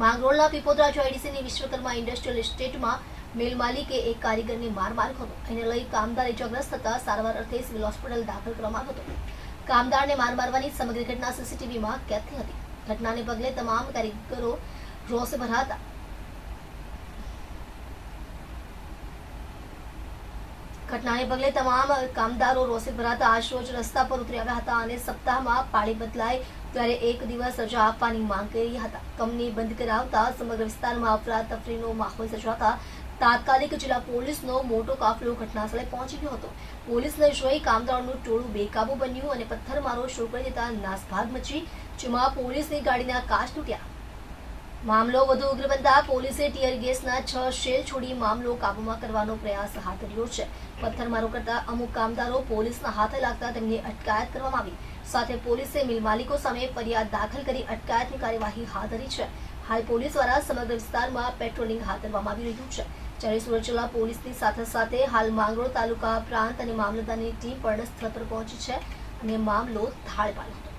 માંગરોળના પીપોદરા જોઈડીસીની વિશ્વકર્મા ઇન્ડસ્ટ્રીયલ એસ્ટેટમાં મિલ માલિકે એક કારીગરને માર માર્યો હતો. એને લઈ કામદાર ઇજાગ્રસ્ત થતા સારવાર અર્થે સિવિલ હોસ્પિટલ દાખલ કરવામાં હતો. કામદારને માર મારવાની સમગ્ર ઘટના સીસીટીવીમાં કેદ થઈ હતી. ઘટનાને પગલે તમામ કારીગરો રોષે ભરાતા ઘટનાને પગલે તમામ કામદારો રોષે ભરાતા આજરોજ રસ્તા પર ઉતરી આવ્યા હતા અને સપ્તાહમાં પાળી બદલાય ત્યારે એક દિવસ રજા આપવાની માંગ કરી હતા. કંપની બંધ કરાવતા સમગ્ર વિસ્તારમાં અફરાતફરીનો માહોલ સર્જાતા તાત્કાલિક જિલ્લા પોલીસનો મોટો કાફલો ઘટનાસ્થળે પહોંચી ગયો હતો. પોલીસને જોઈ કામદારોનું ટોળું બેકાબુ બન્યું અને પથ્થરમારો શરૂ કરી દેતા નાસભાગ મચી, જેમાં પોલીસની ગાડીના કાચ તૂટ્યા. મામલો વધુ ઉગ્ર બનતા પોલીસે ટીયર ગેસના છ શેલ છોડી મામલો કાબૂમાં કરવાનો પ્રયાસ હાથ ધર્યો છે. પથ્થરમારો કરતા અમુક કામદારો પોલીસના હાથે લાગતા તેમની અટકાયત કરવામાં આવી. સાથે પોલીસે મિલ માલિકો સામે ફરિયાદ દાખલ કરી અટકાયતની કાર્યવાહી હાથ ધરી છે. હાલ પોલીસ દ્વારા સમગ્ર વિસ્તારમાં પેટ્રોલિંગ હાથ ધરવામાં આવી રહ્યું છે. જ્યારે સુરત જિલ્લા પોલીસની સાથે સાથે હાલ માંગરોળ તાલુકા પ્રાંત અને મામલતદારની ટીમ પણ સ્થળ પર પહોંચી છે અને મામલો થાળે પાડ્યો